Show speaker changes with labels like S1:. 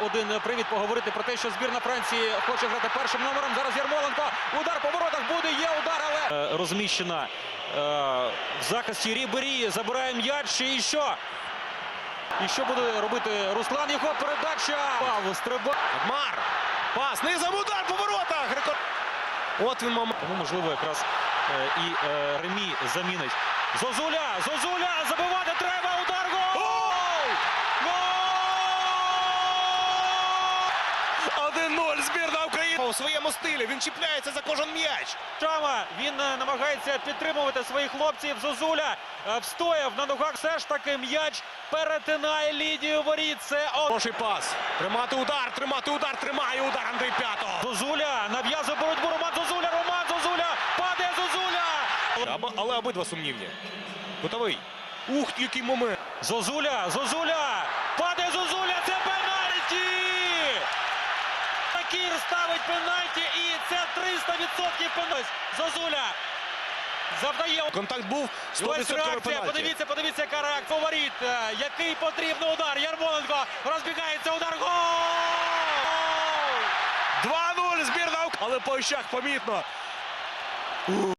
S1: один привід поговорити про те, що збірна Франції хоче грати першим номером. Зараз Ярмоленко. Удар по воротах буде. Є удар, але Е, розміщена е, в захисті Рібері. Забирає м'яч. І що? І що буде робити Руслан? Його передача. Павло стрибає.
S2: Адмар. Пас. Низом удар по воротах. Рекорд. От він момент.
S1: Тому, можливо, якраз е, і е, Ремі замінить. Зозуля! Зозуля! Забивати треба! Удар! Гол! Гол!
S2: 1-0. Збірна України. У своєму стилі. Він чіпляється за кожен м'яч.
S1: Шама! Він е, намагається підтримувати своїх хлопців. Зозуля е, встояв на ногах. Все ж таки м'яч перетинає лінію воріт. Це
S2: Хороший пас. Тримати удар. Тримати удар. Тримає удар Андрій П'ятого.
S1: Зозуля нав'язує боротьбу. Роман Зозуля! Роман Зозуля! Падає Зозуля!
S2: Аби- Але обидва сумнівні. Готовий. Ух, який момент.
S1: Зозуля! Зозуля! Падає Зозуля! Це пенальті! Кір ставить пенальті і це 300% пенальті. Зозуля завдає.
S2: Контакт був 100%
S1: реакція.
S2: пенальті.
S1: Подивіться, подивіться, яка реакція. Говорить, е, який потрібний удар. Ярмоленко розбігається удар. Гол!
S2: 2-0 збірна. Але по очах помітно.